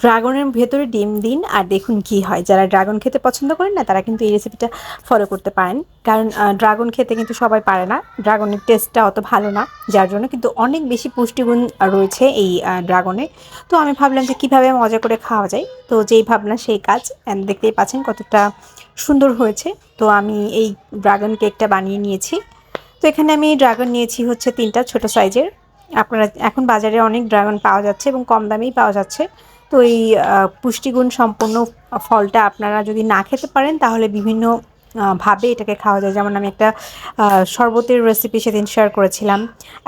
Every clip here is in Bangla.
ড্রাগনের ভেতরে ডিম দিন আর দেখুন কি হয়। যারা ড্রাগন খেতে পছন্দ করেন না, তারা কিন্তু এই রেসিপিটা ফলো করতে পারেন। কারণ ড্রাগন খেতে কিন্তু সবাই পারে না। ড্রাগনের টেস্টটা অত ভালো না, যার জন্য কিন্তু অনেক বেশি পুষ্টিগুণ রয়েছে এই ড্রাগনে। তো আমি ভাবলাম যে কীভাবে মজা করে খাওয়া যায়? তো যেই ভাবনা, সেই কাজ। দেখতেই পাচ্ছেন কতটা সুন্দর হয়েছে। তো আমি এই ড্রাগন কেকটা বানিয়ে নিয়েছি। তো এখানে আমি ড্রাগন নিয়েছি হচ্ছে তিনটা ছোট সাইজের আপনারা, এখন বাজারে অনেক ড্রাগন পাওয়া যাচ্ছে এবং কম দামেই পাওয়া যাচ্ছে। তো এই পুষ্টিগুণ সম্পন্ন ফলটা আপনারা যদি না খেতে পারেন, তাহলে বিভিন্ন ভাবে এটাকে খাওয়া যায়। যেমন আমি একটা শরবতের রেসিপি সেদিন শেয়ার করেছিলাম।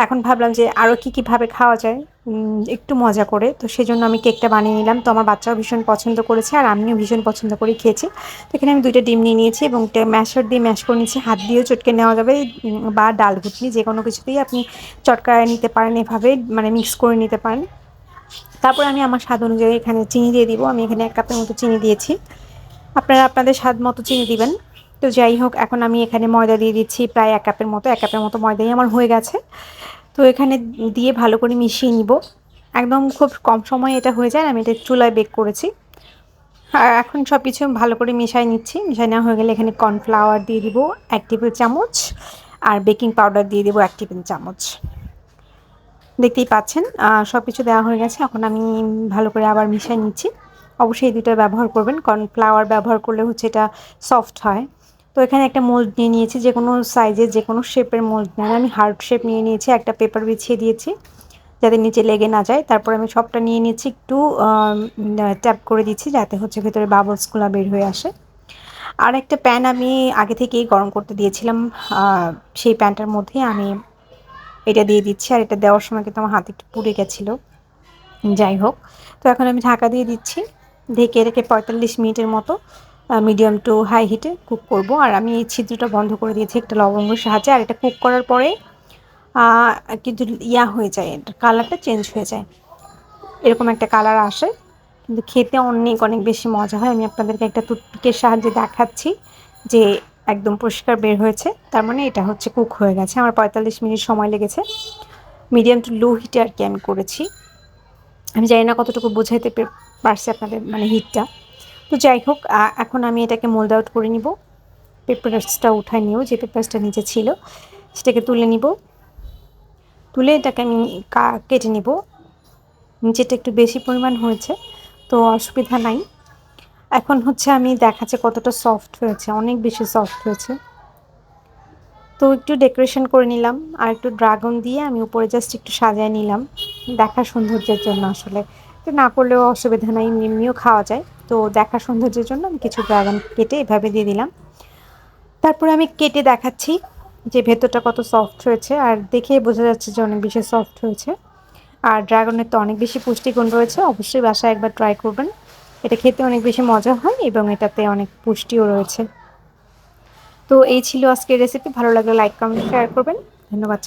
এখন ভাবলাম যে আরও কী কীভাবে খাওয়া যায়। একটু মজা করে। তো সেই জন্য আমি কেকটা বানিয়ে নিলাম। তো আমার বাচ্চাও ভীষণ পছন্দ করেছে, আর আমিও ভীষণ পছন্দ করে খেয়েছি। তো এখানে আমি দুইটা ডিম নিয়ে নিয়েছি এবং ম্যাশার দিয়ে ম্যাশ করে নিয়েছি। হাত দিয়েও চটকে নেওয়া যাবে বা ডাল ঘুটনি যে কোনো কিছুতেই আপনি চটকায় নিতে পারেন, এভাবে মানে মিক্স করে নিতে পারেন। তারপর আমি আমার স্বাদ অনুযায়ী এখানে চিনি দিয়ে দিব। আমি এখানে এক কাপের মতো চিনি দিয়েছি। আপনারা আপনাদের স্বাদ মতো চিনি দিবেন। তো যাই হোক, এখন আমি এখানে ময়দা দিয়ে দিচ্ছি প্রায় এক কাপের মতো। এক কাপের মতো ময়দাই আমার হয়ে গেছে। তো এখানে দিয়ে ভালো করে মিশিয়ে নিব। একদম খুব কম সময়ে এটা হয়ে যায়। আমি এটা চুলায় বেক করেছি। আর এখন সব কিছু ভালো করে মিশাই নিচ্ছি। মিশাই নেওয়া হয়ে গেলে এখানে কর্নফ্লাওয়ার দিয়ে দিব এক টেবিল চামচ। আর বেকিং পাউডার দিয়ে দেবো এক টেবিল চামচ। দেখতেই পাচ্ছেন। সব কিছু দেওয়া হয়ে গেছে। এখন আমি ভালো করে আবার মিশিয়ে নিচ্ছি। অবশ্যই এই দুটো ব্যবহার করবেন, কারণ ফ্লাওয়ার ব্যবহার করলে হচ্ছে এটা সফট হয়। তো এখানে একটা মোল্ড নিয়ে নিয়েছি, যে কোনো সাইজের যে কোনো শেপের মোল্ড নেন আমি হার্ড শেপ নিয়ে নিয়েছি, একটা পেপার বিছিয়ে দিয়েছি, যাতে নিচে লেগে না যায়। তারপর আমি সবটা নিয়ে নিয়েছি, একটু ট্যাপ করে দিচ্ছি, যাতে হচ্ছে ভেতরে বাবলসগুলো বের হয়ে আসে। আর একটা প্যান আমি আগে থেকেই গরম করতে দিয়েছিলাম। সেই প্যানটার মধ্যে আমি এটা দিয়ে দিচ্ছি আর এটা দেওয়ার সময় কিন্তু আমার হাত একটু পুড়ে গেছিল। যাই হোক, তো এখন আমি ঢাকা দিয়ে দিচ্ছি। ঢেকে রেখে পঁয়তাল্লিশ মিনিটের মতো মিডিয়াম টু হাই হিটে কুক করব। আর আমি এই ছিদ্রটা বন্ধ করে দিয়েছি একটা লবঙ্গের সাহায্যে। আর এটা কুক করার পরে কিন্তু ইয়া হয়ে যায় কালারটা চেঞ্জ হয়ে যায়। এরকম একটা কালার আসে। কিন্তু খেতে অনেক অনেক বেশি মজা হয়। আমি আপনাদেরকে একটা টুথপিকের সাহায্যে দেখাচ্ছি যে একদম পরিষ্কার বের হয়েছে। তার মানে এটা হচ্ছে কুক হয়ে গেছে। আমার পঁয়তাল্লিশ মিনিট সময় লেগেছে। মিডিয়াম টু লো হিটে আর কি আমি করেছি। আমি জানি না কতটুকু বোঝাইতে পারছি আপনাদের মানে হিটটা। তো যাই হোক এখন আমি এটাকে মোল্ড আউট করে নিব। পেপারসটা উঠায় নিব, যে পেপারসটা নিচে ছিল, সেটাকে তুলে নিব। তুলে এটাকে আমি কেটে নিব। নিচেটা একটু বেশি পরিমাণ হয়েছে, তো অসুবিধা নাই। এখন হচ্ছে আমি দেখাচ্ছে কতটা সফট হয়েছে, অনেক বেশি সফট হয়েছে। তো একটু ডেকোরেশন করে নিলাম, আর একটু ড্রাগন দিয়ে আমি উপরে জাস্ট একটু সাজায় নিলাম, দেখা সৌন্দর্যের জন্য আসলে। না করলেও অসুবিধা নাই এমনিও খাওয়া যায়। তো দেখা সৌন্দর্যের জন্য আমি কিছু ড্রাগন কেটে এভাবে দিয়ে দিলাম। তারপরে আমি কেটে দেখাচ্ছি যে ভেতরটা কত সফট হয়েছে, আর দেখেই বোঝা যাচ্ছে যে অনেক বেশি সফট হয়েছে। আর ড্রাগনের তো অনেক বেশি পুষ্টিগুণ রয়েছে, অবশ্যই বাসায় একবার ট্রাই করবেন। এটা খেতে অনেক বেশি মজা হয় এবং এটাতে অনেক পুষ্টিও রয়েছে। তো এই ছিল আজকের রেসিপি ভালো লাগলে লাইক কমেন্ট শেয়ার করবেন। ধন্যবাদ